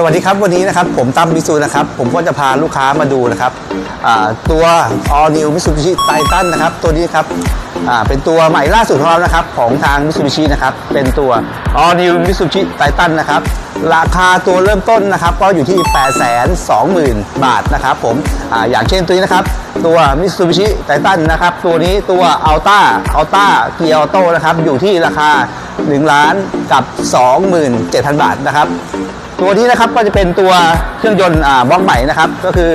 สวัสดีครับวันนี้นะครับผมตั้มมิซูนะครับผมก็จะพาลูกค้ามาดูนะครับตัว All New Mitsubishi Titan นะครับตัวนี้ครับเป็นตัวใหม่ล่าสุดของเรานะครับของทาง Mitsubishi นะครับเป็นตัว All New Mitsubishi Titan นะครับราคาตัวเริ่มต้นนะครับก็อยู่ที่ 820,000 บาทนะครับผมออย่างเช่นตัวนี้นะครับตัว Mitsubishi Titan นะครับตัวนี้ตัว Alta Alta Gear Auto นะครับอยู่ที่ราคา1ล้านกับ 27,000 บาทนะครับ ตัวนี้นะครับก็จะเป็นตัวเครื่องยนต์บล็อกใหม่นะครับ ก็คือ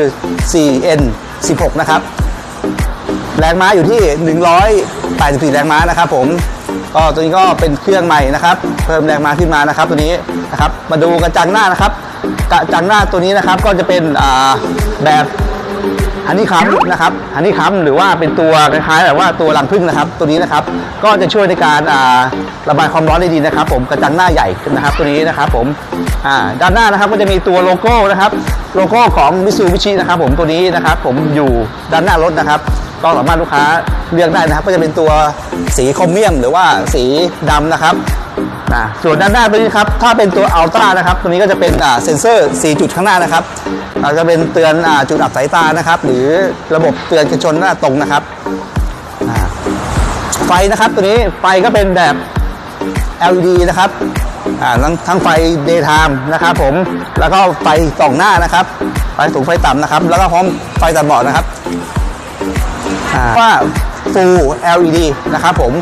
4N 16 นะครับ แรงม้าอยู่ที่ 184 แรงม้านะครับ ผมก็ตัวนี้ก็เป็นเครื่องใหม่นะครับ เพิ่มแรงม้าขึ้นมานะครับ ตัวนี้นะครับ มาดูกระจังหน้านะครับ กระจังหน้าตัวนี้นะครับก็จะเป็นแบบ ฮันนี่คัมนะครับฮันนี่คัมหรือว่าเป็นตัวคล้ายๆแบบว่าตัวรังผึ้งนะครับ ตัวนี้นะครับ ก็จะช่วยในการระบายความร้อนได้ดีนะครับ ผมกระจังหน้าใหญ่นะครับ ตัวนี้นะครับ ผมด้านหน้านะครับก็จะมีตัวโลโก้นะครับ โลโก้ของมิซูบิชินะครับ ผมตัวนี้นะครับ ผมอยู่ด้านหน้ารถนะครับก็สามารถลูกค้าเลือกได้นะครับ ก็จะเป็นตัวสีโครเมียม หรือว่าสีดำนะครับอ่าส่วนด้านหน้าตัวนี้ครับถ้าเป็นตัวอัลตร้านะครับ ตัวนี้ก็จะเป็นเซ็นเซอร์ 4 จุดข้างหน้านะครับ อาจจะเป็นเตือนอจุดอับสายตานะครับ หรือระบบเตือนกระชนหน้าตรงนะครับไฟนะครับตัวนี้ไฟก็เป็นแบบ LED นะครับอ่าทั้งทั้งไฟ daytime นะครับผมแล้วก็ไฟส่องหน้านะครับไฟสูงไฟต่ำนะครับ แล้วก็พร้อมไฟตัดหมอกนะครับว่า Full LED นะครับผม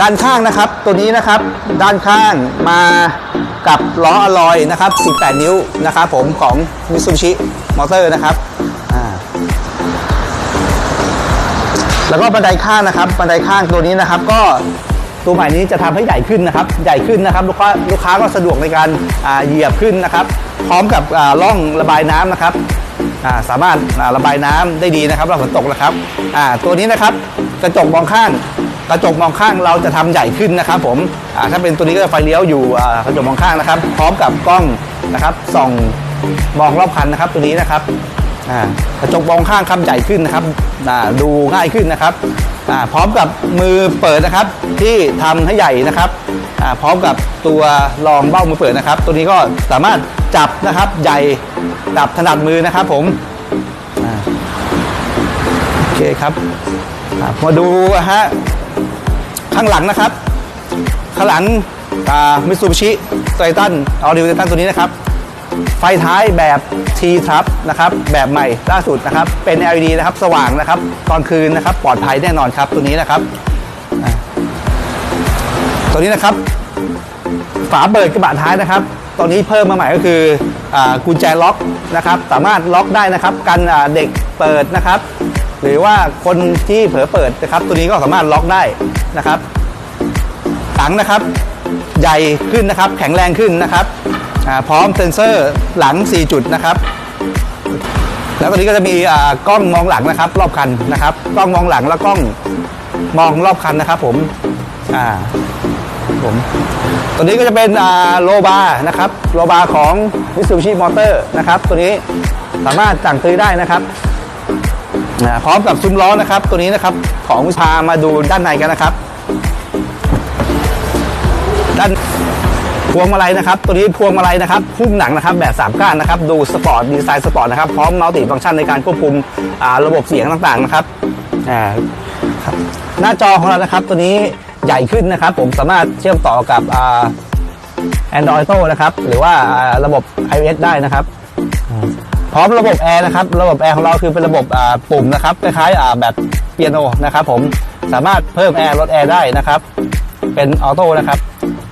ด้านข้างนะครับตัวนี้นะครับ ด้านข้างมา กับล้ออลอยนะครับ 18 นิ้วนะครับผมของ Mitsubishi Motor นะครับแล้วก็บันไดข้างนะครับ บันไดข้างตัวนี้นะครับ ก็ตัวใหม่นี้จะทำให้ใหญ่ขึ้นนะครับ ใหญ่ขึ้นนะครับ ลูกค้าลูกค้าก็สะดวกในการอ่าเหยียบขึ้นนะครับ พร้อมกับอ่าร่องระบายน้ำนะครับอ่าสามารถอ่าระบายน้ำได้ดีนะครับเราฝนตกนะครับอ่าตัวนี้นะครับกระจกมองข้าง กระจกมองข้างเราจะทำใหญ่ขึ้นนะครับผมถ้าเป็นตัวนี้ก็จะไฟเลี้ยวอยู่กระจกมองข้างนะครับ พร้อมกับกล้องนะครับส่องมองรอบคันนะครับตัวนี้นะครับกระจกมองข้างครับใหญ่ขึ้นนะครับดูง่ายขึ้นนะครับพร้อมกับมือเปิดนะครับที่ทำให้ใหญ่นะครับพร้อมกับตัวรองเบ้ามือเปิดนะครับ ตัวนี้ก็สามารถจับนะครับใหญ่จับถนัดมือนะครับผมโอเคครับมาดูฮะ ข้างหลังนะครับ ข้างหลังมิตซูบิชิไททันเอาดิวไททันตัวนี้นะครับ ไฟท้ายแบบ T ทับนะครับ แบบใหม่ล่าสุดนะครับ เป็น LED นะครับ สว่างนะครับ ตอนคืนนะครับ ปลอดภัยแน่นอนครับ ตัวนี้นะครับ ตัวนี้นะครับ ฝาเปิดกระบะท้ายนะครับตอนนี้เพิ่มมาใหม่ก็คืออกุญแจล็อกนะครับ สามารถล็อกได้นะครับ กันเด็กเปิดนะครับ หรือว่าคนที่เผลอเปิดนะครับ ตัวนี้ก็สามารถล็อกได้นะครับหลังนะครับ ใหญ่ขึ้นนะครับ แข็งแรงขึ้นนะครับพร้อมเซ็นเซอร์หลัง 4 จุดนะครับ แล้วตอนนี้ก็จะมีกล้องมองหลังนะครับ รอบคันนะครับ กล้องมองหลังแล้วกล้องมองรอบคันนะครับ ผมอ่าผมตัวนี้ก็จะเป็นโลบานะครับโลบาของ Mitsubishi Motor นะครับ ตัวนี้สามารถสั่งซื้อได้นะครับ อ่าพร้อมกับซุ้มล้อนะครับ ตัวนี้นะครับของวิชามาดูด้านในกันนะครับ ด้านพวงมาลัยนะครับ ตัวนี้พวงมาลัยนะครับหุ้มหนังนะครับ แบบสามก้านนะครับ ดูสปอร์ตดีไซน์สปอร์ตนะครับ พร้อมมัลติฟังก์ชันในการควบคุมระบบเสียงต่างๆนะครับหน้าจอของเรานะครับ ตัวนี้ใหญ่ขึ้นนะครับ ผมสามารถเชื่อมต่อกับอ่า Android Auto นะครับ หรือว่าระบบ iOS ได้นะครับ พร้อมระบบแอร์นะครับ ระบบแอร์ของเราคือเป็นระบบปุ่มนะครับคล้ายๆแบบเปียโนนะครับ ผมสามารถเพิ่มแอร์ลดแอร์ได้นะครับ เป็นออโต้นะครับ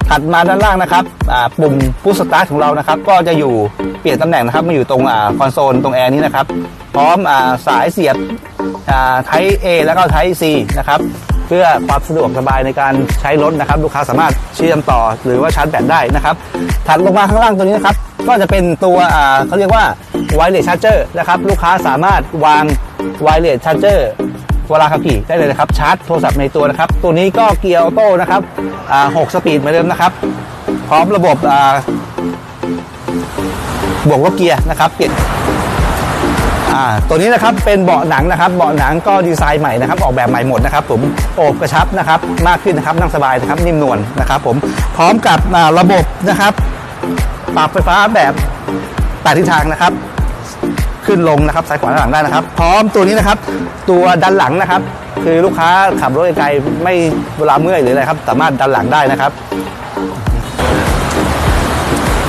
ถัดมาด้านล่างนะครับอ่าปุ่มพุชสตาร์ทของเรานะครับ ก็จะอยู่เปลี่ยนตำแหน่งนะครับมาอยู่ตรงอคอนโซลตรงแอร์นี้นะครับ พร้อมอสายเสียบไทป์ A แล้วก็ไทป์ C นะครับเพื่อความสะดวกสบายในการใช้รถนะครับ ลูกค้าสามารถเชื่อมต่อหรือว่าชาร์จแบตได้นะครับ ถัดลงมาข้างล่างตัวนี้นะครับ ก็จะเป็นตัวเขาเรียกว่า wireless charger นะครับลูกค้าสามารถวาง wireless charger เวลาขับขี่ได้เลยนะครับชาร์จโทรศัพท์ในตัวนะครับ ตัวนี้ก็เกียร์ออโต้นะครับอ่า6สปีดเหมือนเดิมนะครับ พร้อมระบบบวกลบเกียร์นะครับเปลี่ยนตัวนี้นะครับเป็นเบาะหนังนะครับ เบาะหนังก็ดีไซน์ใหม่นะครับ ออกแบบใหม่หมดนะครับ ผมโอบกระชับนะครับ มากขึ้นนะครับนั่งสบายนะครับนิ่มนวลนะครับ ผมพร้อมกับระบบนะครับ ปรับไฟฟ้าแบบแปดทิศทางนะครับ ขึ้นลงนะครับซ้ายขวาด้านหลังได้นะครับ พร้อมตัวนี้นะครับ ตัวดันหลังนะครับ คือลูกค้าขับรถไกลไม่เวลาเมื่อยหรืออะไรครับ สามารถดันหลังได้นะครับ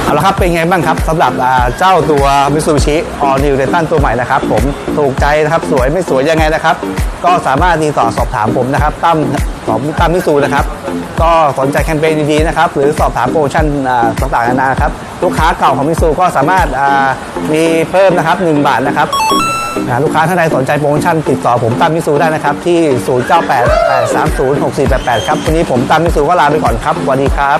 เอาละครับเป็นไงบ้างครับสำหรับเจ้าตัว Mitsubishi All New Titan ตัวใหม่นะครับ ผมถูกใจนะครับสวยไม่สวยยังไงนะครับ ก็สามารถติดต่อสอบถามผมนะครับตั้มของตั้มมิสูนะครับ ก็สนใจแคมเปญดีๆนะครับ หรือสอบถามโปรโมชั่นอ่าต่างๆนานาครับ ลูกค้าเก่าของมิซูก็สามารถมีเพิ่มนะครับ 1 บาทนะครับลูกค้าท่านใดสนใจโปรโมชั่นติดต่อผมตั้มมิซูได้นะครับ ที่ 0988306488 ครับ วันนี้ผมตั้มมิซูก็ลาไปก่อนครับสวัสดีครับ